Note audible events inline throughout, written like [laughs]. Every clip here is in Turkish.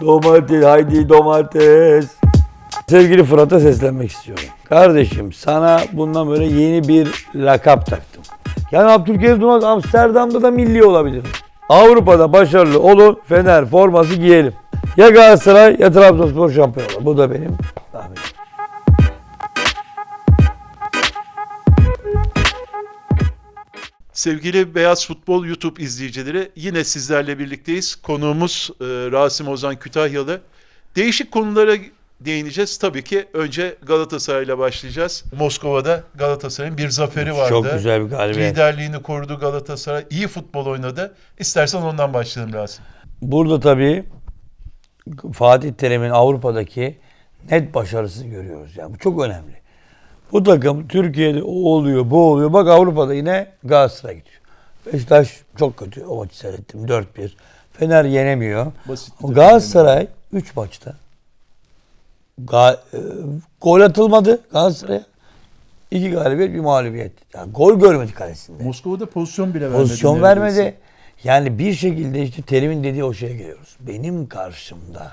Domates, haydi domates. Sevgili Fırat'a seslenmek istiyorum. Kardeşim sana bundan böyle yeni bir lakap taktım. Yani Abdülkerim Durmaz Amsterdam'da da milli olabilir. Avrupa'da başarılı olun, Fener forması giyelim. Ya Galatasaray ya Trabzonspor şampiyon olur. Bu da benim Sevgili Beyaz Futbol YouTube izleyicileri yine sizlerle birlikteyiz. Konuğumuz e, Rasim Ozan Kütahyalı. Değişik konulara değineceğiz. Tabii ki önce Galatasaray'la başlayacağız. Moskova'da Galatasaray'ın bir zaferi vardı. Çok güzel bir galibiyet. Liderliğini korudu Galatasaray. İyi futbol oynadı. İstersen ondan başlayalım Rasim. Burada tabii Fatih Terim'in Avrupa'daki net başarısını görüyoruz. Yani bu çok önemli. Bu takım Türkiye'de o oluyor, bu oluyor. Bak Avrupa'da yine Galatasaray gidiyor. Beşiktaş çok kötü. O maçı seyrettim. 4-1. Fener yenemiyor. Basit Galatasaray 3 maçta ga- e, gol atılmadı Galatasaray'a. İki galibiyet, bir mağlubiyet. Yani gol görmedi kalesinde. Moskova'da pozisyon bile vermedi. Pozisyon neredeyse. vermedi. Yani bir şekilde işte Terim'in dediği o şeye geliyoruz. Benim karşımda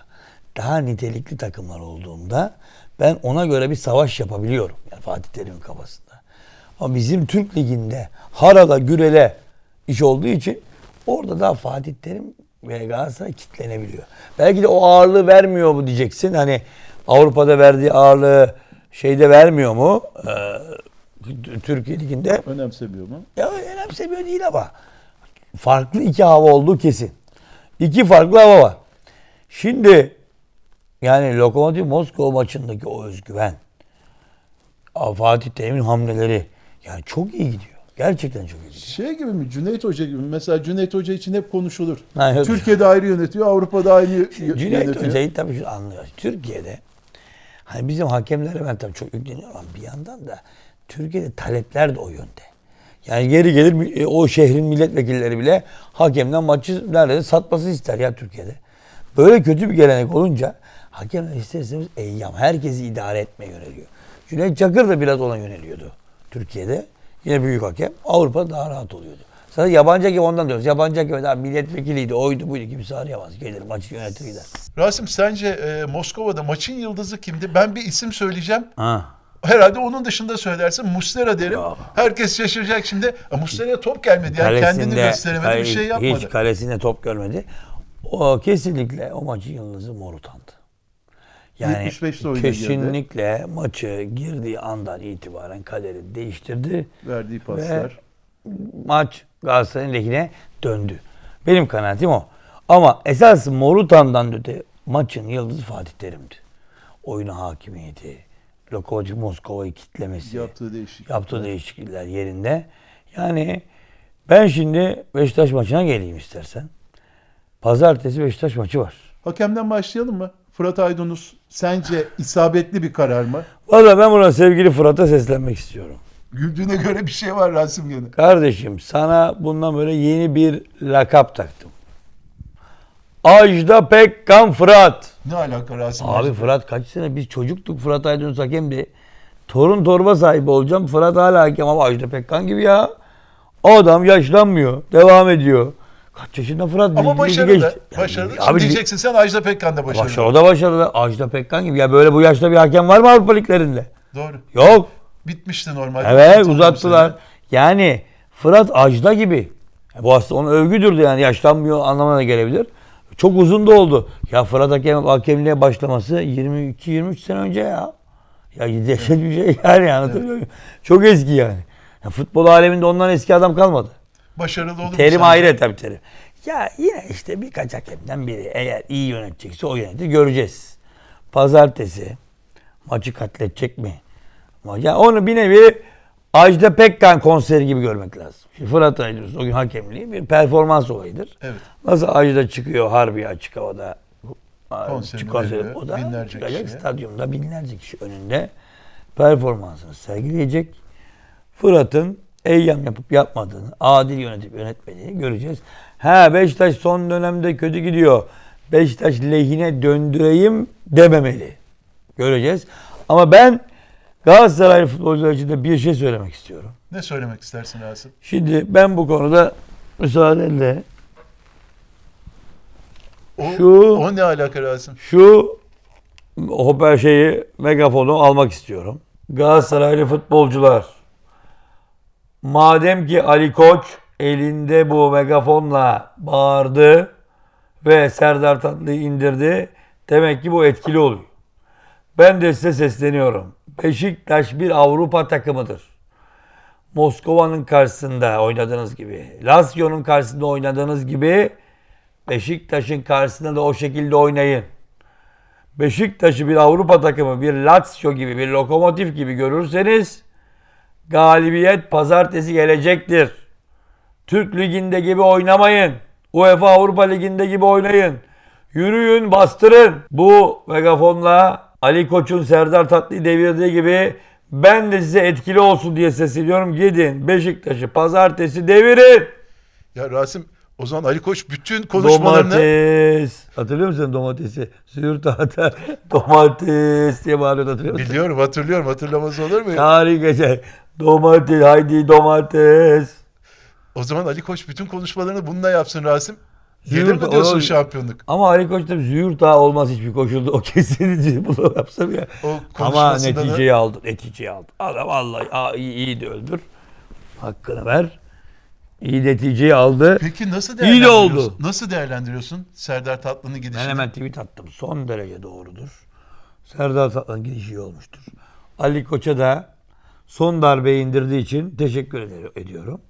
daha nitelikli takımlar olduğunda ben ona göre bir savaş yapabiliyorum. Yani Fatih Terim'in kafasında. Ama bizim Türk Ligi'nde harala gürele iş olduğu için orada daha Fatih Terim ve Galatasaray kitlenebiliyor. Belki de o ağırlığı vermiyor mu diyeceksin. Hani Avrupa'da verdiği ağırlığı şeyde vermiyor mu? Ee, Türkiye Ligi'nde Önemsemiyor mu? ya önemsemiyor değil ama farklı iki hava olduğu kesin. İki farklı hava var. Şimdi yani Lokomotiv Moskova maçındaki o özgüven, Fatih Terim'in hamleleri yani çok iyi gidiyor. Gerçekten çok iyi gidiyor. Şey gibi mi? Cüneyt Hoca gibi mi? Mesela Cüneyt Hoca için hep konuşulur. [laughs] Ha, evet. Türkiye'de ayrı yönetiyor, Avrupa'da ayrı y- Cüneyt yönetiyor. Hoca'yı tabii şunu anlıyor. Türkiye'de hani bizim hakemlere ben tabii çok yükleniyorum ama bir yandan da Türkiye'de talepler de o yönde. Yani geri gelir e, o şehrin milletvekilleri bile hakemden maçı neredeyse satması ister ya Türkiye'de. Böyle kötü bir gelenek olunca hakemler ister istemez eyyam. Herkesi idare etmeye yöneliyor. Cüneyt Çakır da biraz ona yöneliyordu Türkiye'de. Yine büyük hakem. Avrupa daha rahat oluyordu. Sadece yabancı hakem ondan diyoruz. Yabancı hakem daha milletvekiliydi, oydu buydu kimse arayamaz. Gelir maçı yönetir gider. Rasim sence e, Moskova'da maçın yıldızı kimdi? Ben bir isim söyleyeceğim. Ha. Herhalde onun dışında söylersin Muslera derim. Ya. Herkes şaşıracak şimdi. E, Muslera'ya top gelmedi. Yani kendini gösteremedi, bir şey yapmadı. Hiç kalesinde top görmedi. O kesinlikle o maçın yıldızı Morutan'dı. Yani 75'te oyuna girdi. kesinlikle maçı girdiği andan itibaren kaderi değiştirdi. Verdiği paslar. Maç Galatasaray'ın lehine döndü. Benim kanaatim o. Ama esas Morutan'dan öte maçın yıldızı Fatih Terim'di. Oyuna hakimiyeti, Lokomotiv Moskova'yı kitlemesi. Yaptığı değişik. Yaptığı değişiklikler yerinde. Yani ben şimdi Beşiktaş maçına geleyim istersen. Pazartesi Beşiktaş maçı var. Hakemden başlayalım mı? Fırat Aydınus sence isabetli bir karar mı? Valla ben buna sevgili Fırat'a seslenmek istiyorum. Güldüğüne göre bir şey var Rasim gene. Kardeşim sana bundan böyle yeni bir lakap taktım. Ajda Pekkan Fırat. Ne alaka Rasim? Abi Fırat kaç sene biz çocuktuk Fırat Aydınus hakemdi. Torun torba sahibi olacağım. Fırat hala hakem ama Ajda Pekkan gibi ya. O adam yaşlanmıyor. Devam ediyor. Kaç yaşında Fırat? Ama Ligi başarılı. geçti. Yani Başarılı. abi Şimdi li- diyeceksin sen Ajda Pekkan da başarılı. Başarılı da başarılı. Ajda Pekkan gibi. Ya böyle bu yaşta bir hakem var mı Avrupa liglerinde? Doğru. Yok. Bitmişti normalde. Evet uzattılar. Yani Fırat Ajda gibi. Bu aslında onun övgüdür de yani yaşlanmıyor anlamına da gelebilir. Çok uzun da oldu. Ya Fırat hakem, hakemliğe başlaması 22-23 sene önce ya. Ya dehşet bir şey yani anlatabiliyor muyum? Çok eski yani. Ya futbol aleminde ondan eski adam kalmadı. Başarılı olur Terim ayrı tabii terim. Ya yine işte birkaç hakemden biri eğer iyi yönetecekse o yönetir göreceğiz. Pazartesi maçı katledecek mi? Ya onu bir nevi Ajda Pekkan konseri gibi görmek lazım. Şimdi Fırat Aydınus o gün hakemliği bir performans olayıdır. Evet. Nasıl Ajda çıkıyor harbi açık havada Konserini konser- o da binlerce çıkacak kişiye. stadyumda binlerce kişi önünde performansını sergileyecek. Fırat'ın eyyam yapıp yapmadığını, adil yönetip yönetmediğini göreceğiz. Ha Beşiktaş son dönemde kötü gidiyor. Beşiktaş lehine döndüreyim dememeli. Göreceğiz. Ama ben Galatasaray futbolcular için de bir şey söylemek istiyorum. Ne söylemek istersin Rasim? Şimdi ben bu konuda müsaadenle O, Şu- o ne alaka Rasim? Şu hoper şeyi megafonu almak istiyorum. Galatasaraylı futbolcular madem ki Ali Koç elinde bu megafonla bağırdı ve Serdar Tatlı'yı indirdi demek ki bu etkili oluyor. Ben de size sesleniyorum. Beşiktaş bir Avrupa takımıdır. Moskova'nın karşısında oynadığınız gibi, Lazio'nun karşısında oynadığınız gibi Beşiktaş'ın karşısında da o şekilde oynayın. Beşiktaş'ı bir Avrupa takımı, bir Lazio gibi, bir lokomotif gibi görürseniz galibiyet pazartesi gelecektir. Türk Ligi'nde gibi oynamayın. UEFA Avrupa Ligi'nde gibi oynayın. Yürüyün, bastırın. Bu megafonla Ali Koç'un Serdar Tatlı'yı devirdiği gibi ben de size etkili olsun diye sesleniyorum. Gidin Beşiktaş'ı pazartesi devirin. Ya Rasim o zaman Ali Koç bütün konuşmalarını Domates. Hatırlıyor musun domatesi? Züğürt atar. [laughs] Domates diye bağırıyordu hatırlıyor musun? biliyorum hatırlıyorum hatırlamaz olur mu? Tarih gece. Domates haydi domates. O zaman Ali Koç bütün konuşmalarını bununla yapsın Rasim. Gelir mi diyorsun o- şampiyonluk? Ama Ali Koç tabii züğürt ağa olmaz hiçbir koşulda. O kesinlikle [laughs] bunu yapsam ya. O Ama da- neticeyi aldı. Neticeyi aldı. Adam vallahi aa, iyi, iyi de öldür. Hakkını ver. İyi neticeyi aldı. Peki nasıl İyi de değerlendiriyorsun? oldu. Nasıl değerlendiriyorsun Serdar Tatlı'nın Ben gidişini? hemen tweet attım. Son derece doğrudur. Serdar Tatlı'nın gidişi iyi olmuştur. Ali Koç'a da son darbeyi indirdiği için teşekkür ediyorum.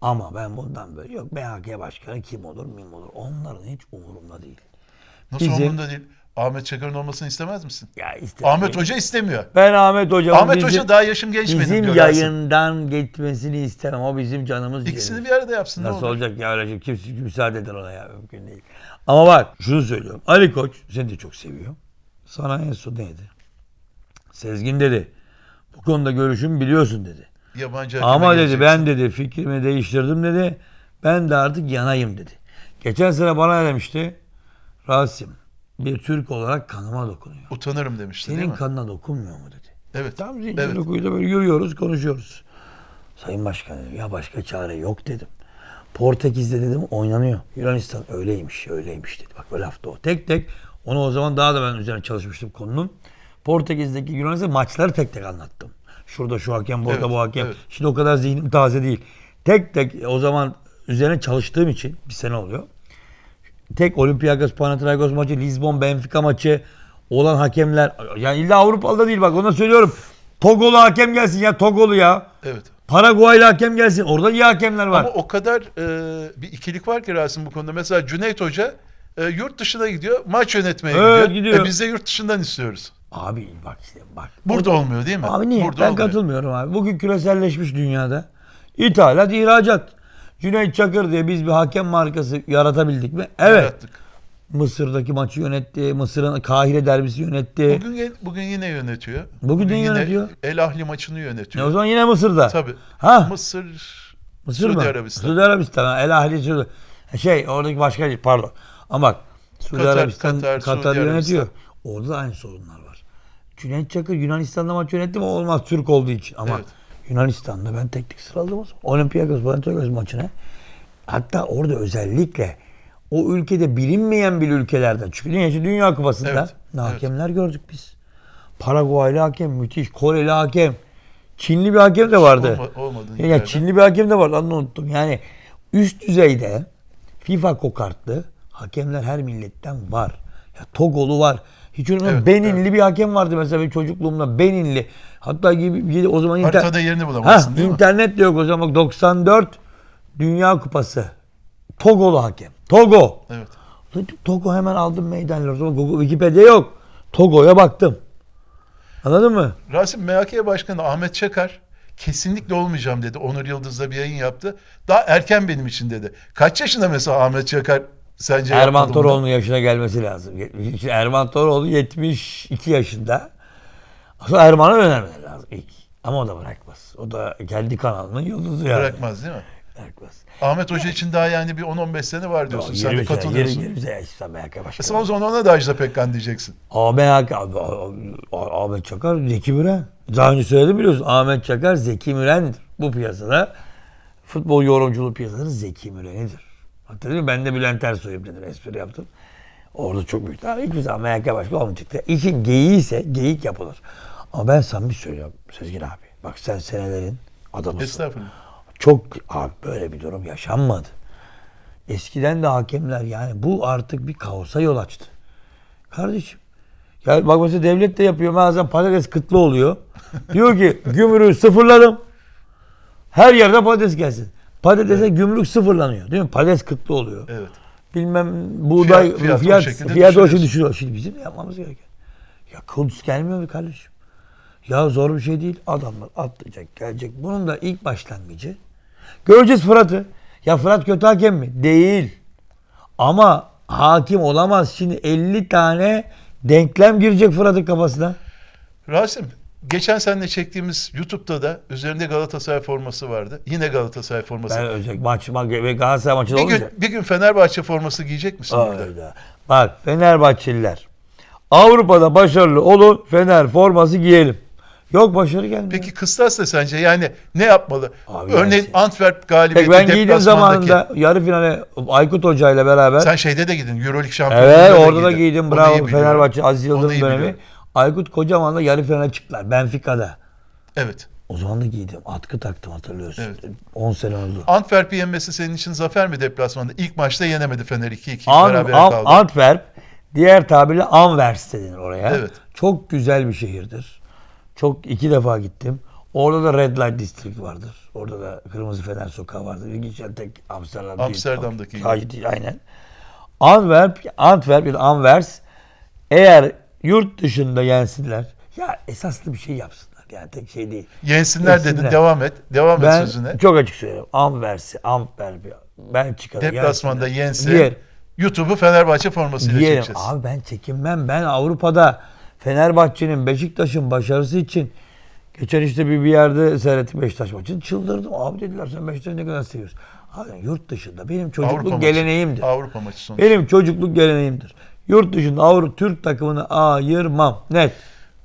Ama ben bundan böyle yok MHK başkanı kim olur mim olur. Onların hiç umurumda değil. Nasıl Bizim- umurunda değil? Ahmet Çakar'ın olmasını istemez misin? Ya işte Ahmet Hoca istemiyor. Ben Ahmet Hocam'ın Ahmet bizim, Hoca daha yaşım genç bizim diyor yayından gitmesini istemem. O bizim canımız İkisini ciğerimiz. bir arada yapsın Nasıl olacak ya öyle şey? Kimse müsaade eder ona ya mümkün değil. Ama bak şunu söylüyorum. Ali Koç seni de çok seviyor. Sana en son neydi? Sezgin dedi. Bu konuda görüşümü biliyorsun dedi. Yabancı Ama dedi geleceksin. ben dedi fikrimi değiştirdim dedi. Ben de artık yanayım dedi. Geçen sene bana demişti? Rasim bir Türk olarak kanıma dokunuyor. Utanırım demişti değil Senin mi? kanına dokunmuyor mu dedi. Evet. Tam zincir Evet. dokuyla böyle yürüyoruz konuşuyoruz. Sayın Başkan dedim, ya başka çare yok dedim. Portekiz'de dedim oynanıyor. Yunanistan öyleymiş öyleymiş dedi. Bak böyle hafta o. Tek tek onu o zaman daha da ben üzerine çalışmıştım konunun. Portekiz'deki Yunanistan maçları tek tek anlattım. Şurada şu hakem, burada Evet, bu hakem. evet. Şimdi o kadar zihnim taze değil. Tek tek o zaman üzerine çalıştığım için bir sene oluyor. Tek Olympiakos Panathinaikos maçı, Lisbon Benfica maçı olan hakemler yani illa Avrupalı da değil bak ona söylüyorum. Togolu hakem gelsin ya Togolu ya. Evet. Paraguaylı hakem gelsin. Orada iyi hakemler var. Ama o kadar e, bir ikilik var ki Rasim bu konuda. Mesela Cüneyt Hoca e, yurt dışına gidiyor, maç yönetmeye Evet, gidiyor. gidiyor. E, biz de yurt dışından istiyoruz. Abi bak işte bak. Burada olmuyor değil mi? Abi niye? Burada ben olmuyor. katılmıyorum abi. Bugün küreselleşmiş dünyada. İthalat, ihracat. Cüneyt Çakır diye biz bir hakem markası yaratabildik mi? Evet. Yarattık. Mısır'daki maçı yönetti. Mısır'ın Kahire derbisi yönetti. Bugün bugün yine yönetiyor. Bugün ne yine yönetiyor? El Ahli maçını yönetiyor. o zaman yine Mısır'da. Tabii. Ha? Mısır, Mısır Suudi mı? Arabistan. Suudi Arabistan. El Ahli Suudi. Şey oradaki başka pardon. Ama bak Suudi Katar, Arabistan Katar, Katar, Suudi yönetiyor. Arabistan. Orada da aynı sorunlar var. Cüneyt Çakır Yunanistan'da maç yönetti mi olmaz Türk olduğu için. Ama Evet. Yunanistan'da ben tek tek sıraladım. Olympiakos Panathinaikos maçına. Hatta orada özellikle o ülkede bilinmeyen bir ülkelerden. Çünkü dünya, dünya kupasında Evet, ne evet. hakemler gördük biz. Paraguaylı hakem müthiş. Koreli hakem. Çinli bir hakem de vardı. Olma, Ya, yerlerden. Çinli bir hakem de var lan unuttum. Yani üst düzeyde FIFA kokartlı hakemler her milletten var. Ya Togolu var. Hiç unutmuyorum Evet, Beninli bir hakem vardı mesela benim çocukluğumda Beninli. Hatta gibi o zaman inter- Haritada yerini bulamazsın Ha, değil mi? internet de yok o zaman 94 Dünya Kupası. Togolu hakem. Togo. Evet. Togo hemen aldım meydanları. Sonra Google, Wikipedia yok. Togo'ya baktım. Anladın mı? Rasim MHK Başkanı Ahmet Çakar kesinlikle olmayacağım dedi. Onur Yıldız'la bir yayın yaptı. Daha erken benim için dedi. Kaç yaşında mesela Ahmet Çakar sence Erman? Toroğlu'nun yaşına gelmesi lazım. Erman Toroğlu 72 yaşında. Aslında Erman'a önermeleri lazım ilk. Ama o da bırakmaz. O da kendi kanalının yıldızı yani. Bırakmaz değil mi? Bırakmaz. Ahmet Hoca için daha yani bir 10-15 sene var diyorsun. Sen de 20 sene, katılıyorsun. 20 sene işte MHK Mesela başkanı. o zaman ona da Ajda Pekkan diyeceksin. Ahmet, Ahmet Çakar, Zeki Müren. Daha önce söyledim biliyorsun. Ahmet Çakar, Zeki Müren'dir. Bu piyasada futbol yorumculuğu piyasasının Zeki Müren'idir. Hatta değil mi? Ben de Bülent Ersoy'um dedim. Espri yaptım. Orada çok büyük. Abi hiçbir zaman MHK başkanı olmayacaktı. İşin geyiği ise geyik yapılır. Ama ben sana bir söylüyorum Sezgin abi. Bak sen senelerin adamısın. Estağfurullah. Çok abi böyle bir durum yaşanmadı. Eskiden de hakemler yani bu artık bir kaosa yol açtı. Kardeşim. Ya bak mesela devlet de yapıyor. Bazen patates kıtlı oluyor. Diyor ki [laughs] gümrüğü sıfırladım. Her yerde patates gelsin. Patatese gümrük sıfırlanıyor. Değil mi? Patates kıtlı oluyor. Evet. Bilmem buğday Fiyat- fiyat fiyat o düşürüyorsun. düşürüyor. Şimdi bizim de yapmamız gereken. Ya Kudüs gelmiyor mu kardeşim? Ya zor bir şey değil. Adamlar atlayacak, gelecek. Bunun da ilk başlangıcı. Göreceğiz Fırat'ı. Ya Fırat kötü hakem mi? Değil. Ama hakim olamaz. Şimdi 50 tane denklem girecek Fırat'ın kafasına. Rasim, geçen seninle çektiğimiz YouTube'da da üzerinde Galatasaray forması vardı. Yine Galatasaray forması. Ben özellikle maç, maç ve Galatasaray maçı bir olunca. gün bir gün Fenerbahçe forması giyecek misin burada? Hayda. Bak Fenerbahçeliler. Avrupa'da başarılı olun Fener forması giyelim. Yok başarı gelmiyor. Peki kıstas ne sence? Yani ne yapmalı? Abi Örneğin yani- Antwerp galibiyeti Peki ben giydiğim zamanında yarı finale Aykut Hoca ile beraber. Sen şeyde de gidin. Euroleague şampiyonluğunda evet da orada da giydim. Bravo. Fenerbahçe Aziz Yıldırım dönemi. biliyorum. Aykut Kocaman'la yarı finale çıktılar. Benfica'da. Evet. O zaman da giydim. Atkı taktım hatırlıyorsun. Evet. 10 sene oldu. Antwerp'i yenmesi senin için zafer mi deplasmanda? İlk maçta yenemedi Fener 2-2. An, Berabere An- kaldı. Antwerp diğer tabirle Anvers denir oraya. Evet. Çok güzel bir şehirdir. Çok iki defa gittim. Orada da Red Light District vardır. Orada da Kırmızı Fener Sokağı vardır. İlginç yani tek Amsterdam değil. Amsterdam'daki gibi. Sadece değil aynen. Antwerp, Antwerp ya da Anvers eğer yurt dışında yensinler ya esaslı bir şey yapsınlar. Yani tek şey değil. Yensinler dedin. Yensinler. Devam et. Devam et Ben sözüne. çok açık söylüyorum. Anvers'i, Antwerp'i, Belçika'da Deplasmanda yensinler. yense Giyer. YouTube'u Fenerbahçe formasıyla Diyelim çekeceğiz. abi ben çekinmem. Ben Avrupa'da Fenerbahçe'nin Beşiktaş'ın başarısı için geçen işte bir, bir yerde seyrettim Beşiktaş maçını çıldırdım. Abi dediler sen Beşiktaş'ı ne kadar seviyorsun. Abi yurt dışında benim çocukluk Avrupa geleneğimdir. Maçı. Avrupa maçı sonuçta. Benim çocukluk geleneğimdir. Yurt dışında Avrupa Türk takımını ayırmam. Net.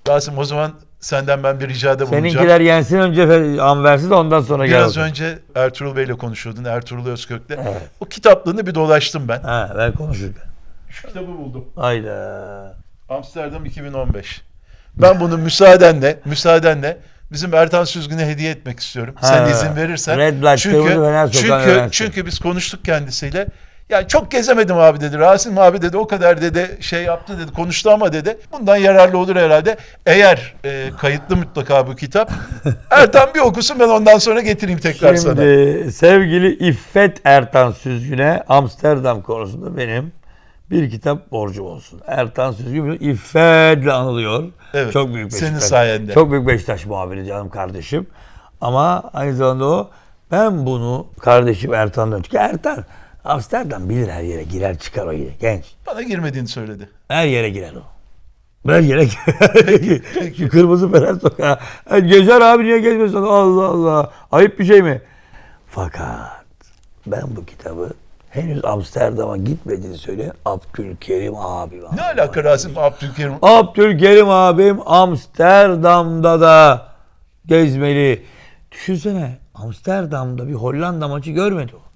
Rasim o zaman senden ben bir ricada bulunacağım. Seninkiler yensin önce Anvers'i de ondan sonra gel. Biraz bakalım. önce Ertuğrul Bey'le konuşuyordun. Ertuğrul Özkök'le. Evet. O kitaplığını bir dolaştım ben. Ha ver konuşurken. Şu kitabı buldum. Hayda. Amsterdam 2015. Ben bunu müsaadenle, müsaadenle bizim Ertan Süzgün'e hediye etmek istiyorum. Ha, Sen izin verirsen. Red Light, çünkü, çünkü, çünkü biz konuştuk kendisiyle. Ya çok gezemedim abi dedi. Rasim abi dedi o kadar dedi şey yaptı dedi. Konuştu ama dedi. Bundan yararlı olur herhalde. Eğer e, kayıtlı mutlaka bu kitap. [laughs] Ertan bir okusun ben ondan sonra getireyim tekrar sana. Şimdi sevgili İffet Ertan Süzgün'e Amsterdam konusunda benim bir kitap borcum olsun. Ertan Süzgün İffet'le anılıyor. Evet, Çok büyük Beşiktaş. senin sayende. Çok büyük Beşiktaş muhabiri canım kardeşim. Ama aynı zamanda o ben bunu kardeşim Ertan'dan çünkü Ertan Amsterdam bilir her yere girer çıkar o yine genç. Bana girmediğini söyledi. Her yere girer o. Yere girer. [laughs] Şu kırmızı falan sokağa. Ha, Gezer abi niye gezmiyorsun? Allah Allah. Ayıp bir şey mi? Fakat ben bu kitabı henüz Amsterdam'a gitmediğini söyleyen Abdülkerim abim. Ne alaka Rasim Abdülkerim? Abdülkerim abim Amsterdam'da da gezmeli. Düşünsene Amsterdam'da bir Hollanda maçı görmedi o.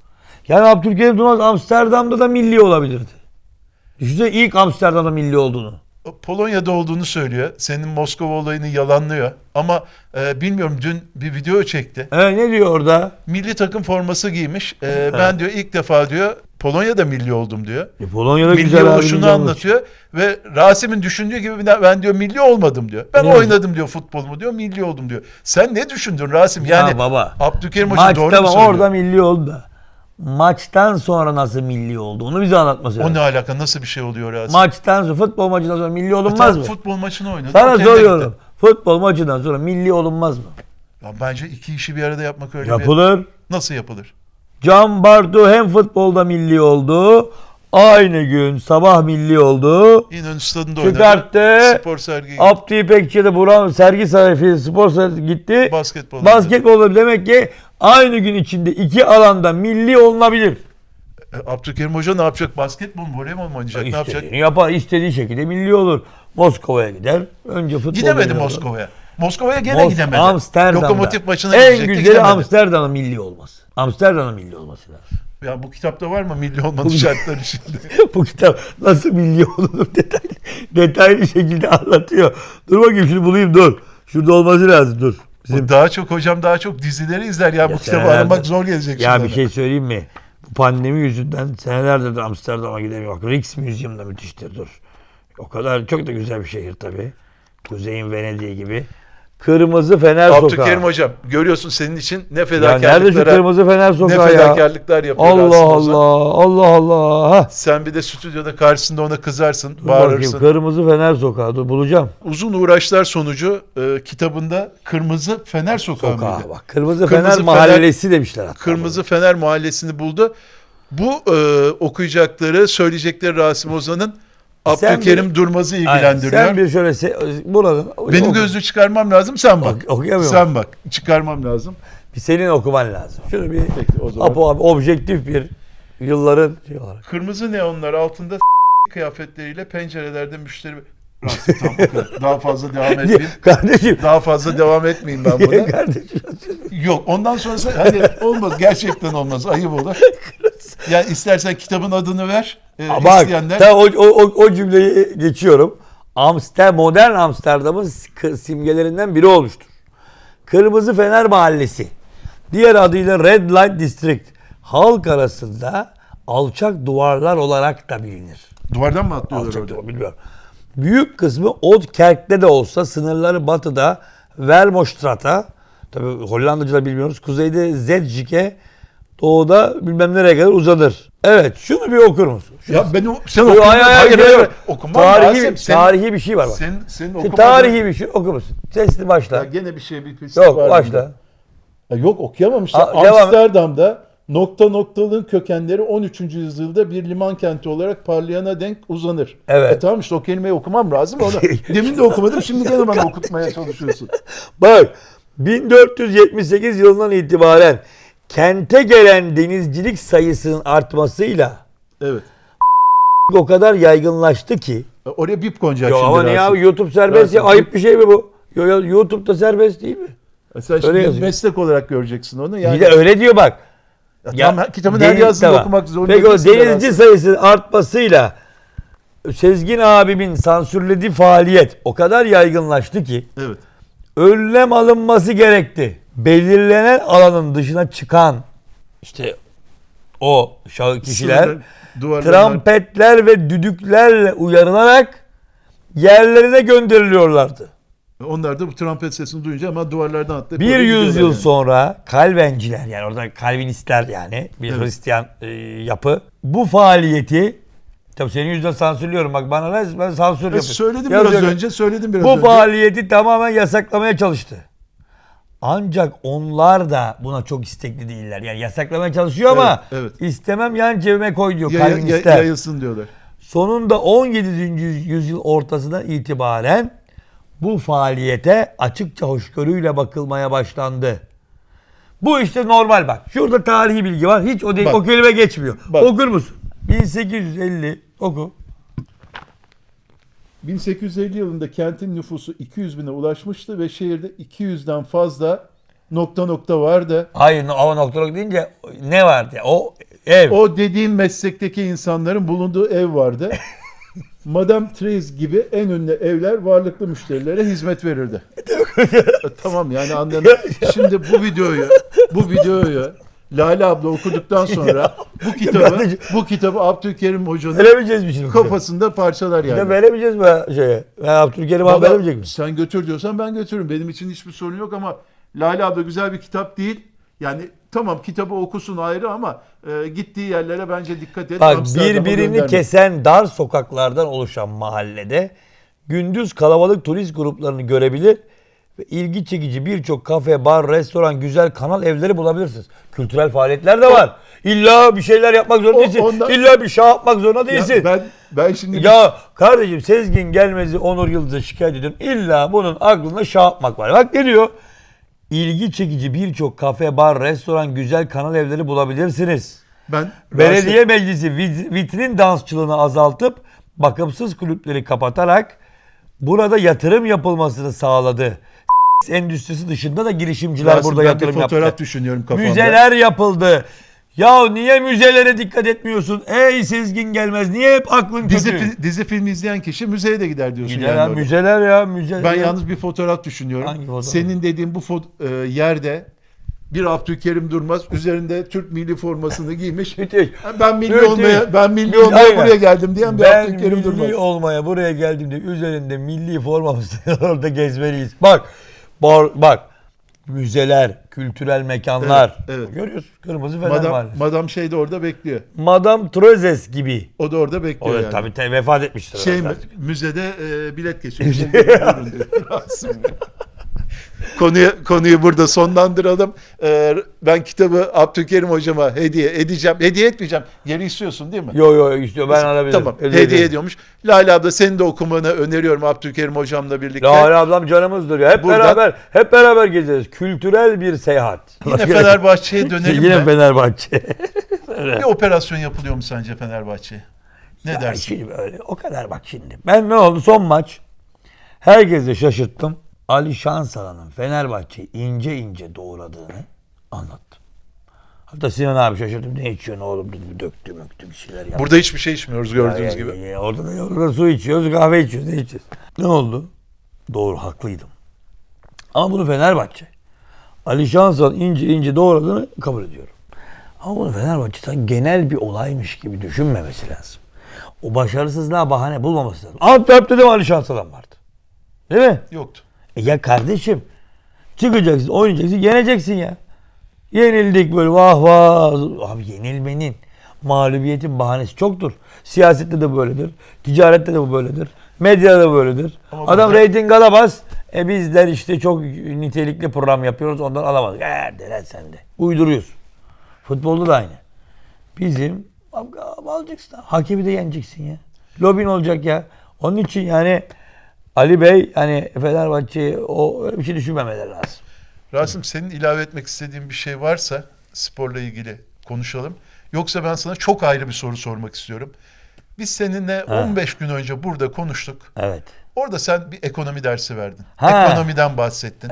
Yani Abdülkerim Durmaz Amsterdam'da da milli olabilirdi. Düşünsene ilk Amsterdam'da milli olduğunu. Polonya'da olduğunu söylüyor. Senin Moskova olayını yalanlıyor. Ama e, bilmiyorum dün bir video çekti. E, ne diyor orada? Milli takım forması giymiş. E, ben diyor ilk defa diyor Polonya'da milli oldum diyor. E, Polonya'da milli güzel oluşunu maç. anlatıyor ve Rasim'in düşündüğü gibi ben- diyor milli olmadım diyor. Ben Ne? oynadım diyor futbolumu diyor milli oldum diyor. Sen ne düşündün Rasim? Yani ya baba. Abdülkerim Hoca Maçta doğru mu mı? söylüyor? orada milli oldu da. Maçtan sonra nasıl milli oldu? Onu bize anlatması O lazım. ne alaka? Nasıl bir şey oluyor Rasim? Maçtan sonra futbol maçından sonra milli olunmaz Zaten mı? Futbol maçını oynadı. Sana soruyorum. Futbol maçından sonra milli olunmaz mı? Ya bence iki işi bir arada yapmak öyle bir... Yapılır. Nasıl yapılır? Can Bartu hem futbolda milli oldu. Aynı gün sabah milli oldu. İnönü stadında oynadı. Çıkarttı. Spor sergi Abdü İpekçi de Buran sergi sayfası spor sayfası gitti. Basketbol. Basketbolda demek ki aynı gün içinde iki alanda milli olunabilir. E, Abdülkerim Hoca ne yapacak? Basketbol mu, voleybol mu oynayacak? Ne yapacak? Yapar, istediği şekilde milli olur. Moskova'ya gider. Önce futbol Gidemedi. Moskova'ya. Moskova'ya gene Mos- gidemedi. Amsterdam'da. Lokomotiv maçına En gidecekti, güzeli gidemedi. Amsterdam'ın milli olması. Amsterdam'ın milli olması lazım. Ya bu kitapta var mı milli [laughs] olmanın şartları şimdi? [laughs] Bu kitap nasıl milyon olur [laughs] detaylı, detaylı şekilde anlatıyor. Dur bakayım şunu bulayım dur. Şurada olması lazım dur. Bizim daha çok hocam daha çok dizileri izler ya, bu Ya kitabı senelerdir- aramak zor gelecek Ya bir şey söyleyeyim mi? Bu pandemi yüzünden senelerdir Amsterdam'a gidemiyor. Bak Rijksmuseum da müthiştir dur. O kadar çok da güzel bir şehir tabii. Kuzey'in Venedik'i gibi. Kırmızı Fener Abdülkerim Sokağı. hocam görüyorsun senin için ne Ya nerede şu Kırmızı Fener ne Sokağı ya? fedakarlıklar yapıyor Allah. Allah Allah Allah. Ha. Sen bir de stüdyoda karşısında ona kızarsın, Dur bakayım bağırırsın. Kırmızı Fener Sokağı dur bulacağım. Uzun uğraşlar sonucu e, kitabında Kırmızı Fener Sokağı, Sokağı mıydı? bak. Kırmızı, Kırmızı Fener Fener- Mahallesi demişler hatta. Kırmızı Fener Mahallesi'ni buldu. Bu e, okuyacakları, söyleyecekleri Rasim Ozan'ın Sen Abdülkerim bir- Durmaz'ı Aynen. ilgilendiriyor. Sen bir şöyle se- buradan Benim oku. gözlüğü çıkarmam lazım, sen bak. Ok- okuyamıyorum. Sen bak, çıkarmam lazım. Bir senin okuman lazım. Şunu bir Peki, o zaman. Apo abi objektif bir yılların şey olarak. Kırmızı neonlar altında kıyafetleriyle pencerelerde müşteri... [laughs] Daha fazla devam etmeyeyim. Kardeşim. Daha fazla devam etmeyeyim ben buna. kardeşim? Yok ondan sonrası hani olmaz gerçekten olmaz ayıp olur. [laughs] Yani istersen kitabın adını ver. Aa, Bak isteyenler. tamam, o, o, o, o cümleyi geçiyorum. Amster, modern Amsterdam'ın simgelerinden biri olmuştur. Kırmızı Fener Mahallesi. Diğer adıyla Red Light District. Halk arasında alçak duvarlar olarak da bilinir. Duvardan mı atlıyorlar Alçak orada? duvar bilmiyorum. Büyük kısmı Oudkerk'te de olsa sınırları batıda Vermostrat'a tabi Hollandacılar bilmiyoruz. Kuzeyde Zeddik'e doğuda bilmem nereye kadar uzanır. Evet şunu bir okur musun? Şu- Ya ben o, sen Hayır, okuma. hayır, Hayır, hayır, hayır, hayır. Okumam Tarihi, lazım. Sen, tarihi bir şey var bak. sen, senin Şimdi okumadığın- tarihi bir şey okur musun? Sesli başla. Ya gene bir şey bir pislik Yok var başla. bunda. Ya yok okuyamam işte. Aa, devam et. Amsterdam'da nokta noktalığın kökenleri 13. yüzyılda bir liman kenti olarak parlayana denk uzanır. Evet. E tamam işte o kelimeyi okumam lazım onu. [laughs] Demin de okumadım şimdi gene bana okutmaya çalışıyorsun. Bak 1478 yılından itibaren kente gelen denizcilik sayısının artmasıyla Evet. [laughs] o kadar yaygınlaştı ki. E, Oraya bip konacak Yo şimdi. ama niye Rasim. abi YouTube serbest ya Rasim, ayıp bir şey mi bu? Yo, yo, YouTube'da serbest değil mi? E Sen şimdi yazıyor. meslek olarak göreceksin onu. Yani, Bir de öyle diyor bak. Ya tamam, kitabın her deniz- yazısını tamam. okumak zorunda Peki o değilsin de denizci Rasim. sayısının artmasıyla Sezgin abimin sansürlediği faaliyet o kadar yaygınlaştı ki Evet. önlem alınması gerekti. Belirlenen alanın dışına çıkan işte o şahı kişiler trampetler ve düdüklerle uyarılarak yerlerine gönderiliyorlardı. Onlar da bu trompet sesini duyunca ama duvarlardan atlayıp Bir yüzyıl yani. sonra Kalvenciler yani orada Kalvinistler yani bir Evet. Hristiyan e, yapı bu faaliyeti tabii senin yüzünden sansürlüyorum bak bana resmen sansür E, yapıyorsun. söyledim Yazıyor biraz önce, söyledim biraz Bu önce. faaliyeti tamamen yasaklamaya çalıştı. Ancak onlar da buna çok istekli değiller. Yani yasaklamaya çalışıyor ama Evet, evet. istemem yan cebime koy diyor Ya- ya- Kalvinistler. yayılsın diyorlar. Sonunda 17. yüz- yüzyıl ortasından itibaren bu faaliyete açıkça hoşgörüyle bakılmaya başlandı. Bu işte normal bak. Şurada tarihi bilgi var. Hiç o değil, Bak. o kelime geçmiyor. Bak. Okur musun? 1850 oku. 1850 yılında kentin nüfusu 200 bine ulaşmıştı ve şehirde 200'den fazla nokta nokta vardı. Hayır ama nokta nokta deyince ne vardı? O ev. O dediğim meslekteki insanların bulunduğu ev vardı. [laughs] Madame Therese gibi en ünlü evler varlıklı müşterilere hizmet verirdi. [laughs] E, tamam yani anladın. Şimdi bu videoyu, bu videoyu Lale abla okuduktan [laughs] sonra bu kitabı, bu kitabı Abdülkerim Hoca'nın veremeyeceğiz mi şimdi? kafasında parçalar yani. veremeyeceğiz mi şeye? Ben Abdülkerim abi veremeyecek mi? Sen götür diyorsan ben götürürüm. Benim için hiçbir sorun yok ama Lale abla güzel bir kitap değil. Yani tamam kitabı okusun ayrı ama e, gittiği yerlere bence dikkat et. Bak birbirini gönderme. kesen dar sokaklardan oluşan mahallede gündüz kalabalık turist gruplarını görebilir ve ilgi çekici birçok kafe, bar, restoran, güzel kanal evleri bulabilirsiniz. Kültürel faaliyetler de var. İlla bir şeyler yapmak zorunda O- değilsin. ondan- İlla bir şey yapmak zorunda Ya değilsin. ben ben şimdi Ya kardeşim Sezgin Gelmez'i Onur Yıldız'a şikayet ediyorum. İlla bunun aklında şah yapmak var. Bak ne diyor? İlgi çekici birçok kafe, bar, restoran, güzel kanal evleri bulabilirsiniz. ben Belediye meclisi vit- vitrin dansçılığını azaltıp bakımsız kulüpleri kapatarak burada yatırım yapılmasını sağladı. Endüstrisi dışında da girişimciler Rasim, burada yatırım bir fotoğraf yaptı. düşünüyorum kafamda. Müzeler yapıldı. Ya niye müzelere dikkat etmiyorsun? Ey Sezgin gelmez. Niye hep aklın Dizi, kötü? fi- dizi film izleyen kişi müzeye de gider diyorsun. Gider yani orada. müzeler ya müzeler. Ben ya. yalnız bir fotoğraf düşünüyorum. Hangi fotoğraf? Senin dediğin bu fo- e, yerde bir Abdülkerim Durmaz üzerinde Türk milli formasını giymiş. [laughs] Müthiş. Ben milli Müthiş. olmaya ben milli Müthiş. olmaya Aynen. buraya geldim diyen bir Ben Abdülkerim milli Durmaz. olmaya buraya geldiğimde üzerinde milli formamızı [laughs] orada gezmeliyiz. Bak, bak, bak. Müzeler, kültürel mekanlar. Evet, evet. Görüyorsun. Kırmızı Fener Madam, Mahallesi. Madam şey de orada bekliyor. Madame Trözes gibi. O da orada O bekliyor da yani. tabii tabii vefat etmiştir. Şey mü- müzede e, bilet kesiyor. [laughs] konuyu konuyu burada sonlandıralım. E, ben kitabı Abdülkerim hocama hediye edeceğim. Hediye etmeyeceğim. Yeri istiyorsun değil mi? Yo yo istiyor ben alabilirim. Tamam. Hediye Hediye ediyormuş. Lale abla senin de okumanı öneriyorum Abdülkerim hocamla birlikte. Lale ablam canımızdır ya. Hep Buradan- beraber hep beraber gezeriz. Kültürel bir seyahat. Yine Fenerbahçe'ye [laughs] dönelim Yine? Fenerbahçe. [laughs] Bir operasyon yapılıyor mu sence Fenerbahçe'ye? Ne Ya dersin? Şimdi öyle, o kadar bak şimdi. Ben ne oldu son maç? Herkesi şaşırttım. Ali Şansalan'ın Fenerbahçe'yi ince ince doğradığını anlattım. Hatta Sinan abi şaşırdım. Ne içiyorsun oğlum dedim. Döktü möktü bir şeyler yaptı. Burada hiçbir şey içmiyoruz gördüğünüz Ya, ya, gibi. ya, ya, orada da, orada da su içiyoruz, kahve içiyoruz, ne içiyoruz? Ne oldu? Doğru, haklıydım. Ama bunu Fenerbahçe, Ali Şansalan ince ince doğradığını kabul ediyorum. Ama bunu Fenerbahçe sanki genel bir olaymış gibi düşünmemesi lazım. O başarısızlığa bahane bulmaması lazım. Antep'te de Ali Şansalan vardı? Değil mi? Yoktu. E ya kardeşim çıkacaksın, oynayacaksın, yeneceksin ya. Yenildik böyle vah vah. Abi yenilmenin, mağlubiyetin bahanesi çoktur. Siyasette de böyledir, ticarette de bu böyledir, medyada da böyledir. Ama Adam burada- reyting alamaz. E bizler işte çok nitelikli program yapıyoruz ondan alamadık. Eee de lan sen de. Uyduruyorsun. Futbolda da aynı. Bizim alacaksın. Hakemi de yeneceksin ya. Lobin olacak ya. Onun için yani Ali Bey hani Fenerbahçe'yi o öyle bir şey düşünmemeleri lazım. Rasim senin ilave etmek istediğin bir şey varsa sporla ilgili konuşalım. Yoksa ben sana çok ayrı bir soru sormak istiyorum. Biz seninle 15 gün önce burada konuştuk. Evet. Orada sen bir ekonomi dersi verdin. Ha. Ekonomiden bahsettin.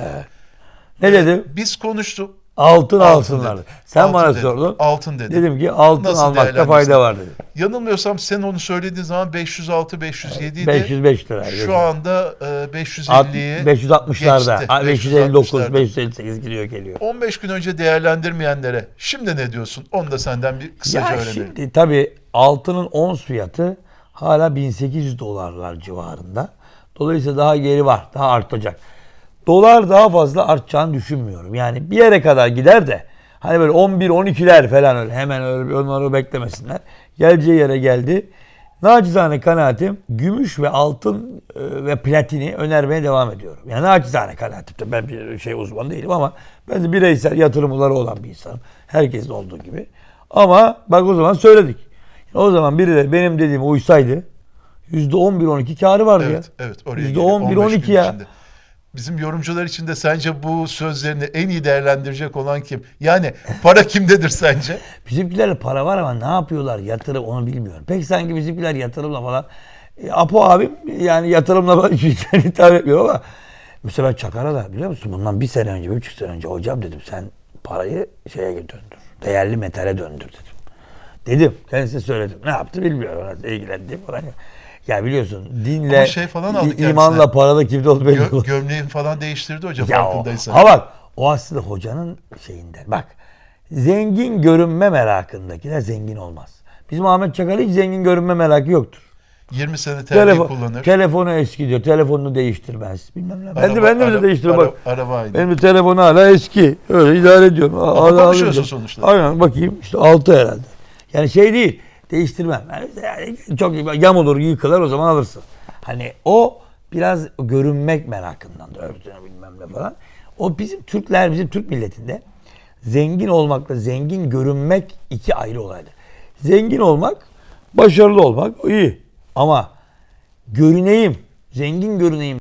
Ne dedim? Biz konuştuk. Altın Altın alsınlar. dedi. Sen Altın bana dedi. sordun. Altın dedi. Dedim ki altın Nasıl almakta fayda var dedim. Yanılmıyorsam sen onu söylediğin zaman 506 507 idi. 505 lira. Şu anda e, 550'ye 560'larda. geçti. 559, 560'larda. 558 gidiyor geliyor. 15 gün önce değerlendirmeyenlere şimdi ne diyorsun? Onu da senden bir kısaca Ya öğrenelim. şimdi tabii altının ons fiyatı hala 1800 dolarlar civarında. Dolayısıyla daha geri var. Daha artacak. Dolar daha fazla artacağını düşünmüyorum. Yani bir yere kadar gider de hani böyle 11-12'ler falan öyle hemen öyle onları beklemesinler. Geleceği yere geldi. Naçizane kanaatim gümüş ve altın e, ve platini önermeye devam ediyorum. Yani naçizane kanaatim. Ben bir şey uzman değilim ama ben de bireysel yatırımları olan bir insanım. Herkesin olduğu gibi. Ama bak o zaman söyledik. O zaman biri de benim dediğime uysaydı %11-12 karı vardı Evet, ya. evet. Oraya %11, geliyor. 15 12 gün ya. içinde. Bizim yorumcular için de sence bu sözlerini en iyi değerlendirecek olan kim? Yani para kimdedir sence? [laughs] Bizimkilerle para var ama ne yapıyorlar yatırım onu bilmiyorum. Pek sanki bizimkiler yatırımla falan. E, Apo abim yani yatırımla falan [laughs] hitap etmiyor ama mesela Çakar'a da biliyor musun bundan bir sene önce, bir buçuk sene önce hocam dedim sen parayı şeye döndür. Değerli metale döndür dedim. Dedim. Kendisine söyledim. Ne yaptı bilmiyorum. Ona ilgilendim falan. Ya biliyorsun dinle, Ama şey falan aldı i- imanla kendisine. parada kimde olduğu belli Gö- olmaz. gömleğin falan değiştirdi hocam Ya o, farkındaysan. ha bak o aslında hocanın şeyinden. Bak zengin görünme merakındakiler zengin olmaz. Bizim Ahmet Çakar hiç zengin görünme merakı yoktur. 20 sene terbiye Telefon, kullanır. telefonu eski diyor. Telefonunu değiştirmez. Bilmem ne. Ben de ben de ara- değiştiriyorum ara- bak. araba aynı. Benim telefonu hala eski. Öyle idare ediyorum. Ama konuşuyorsun sonuçta. Aynen bakayım işte 6 herhalde. Yani şey değil. Değiştirmem. Yani, çok iyi. Yamulur, yıkılır o zaman alırsın. Hani o biraz görünmek merakından da örtüne bilmem ne falan. O bizim Türkler, bizim Türk milletinde zengin olmakla zengin görünmek iki ayrı olaydır. Zengin olmak, başarılı olmak iyi. Ama görüneyim, zengin görüneyim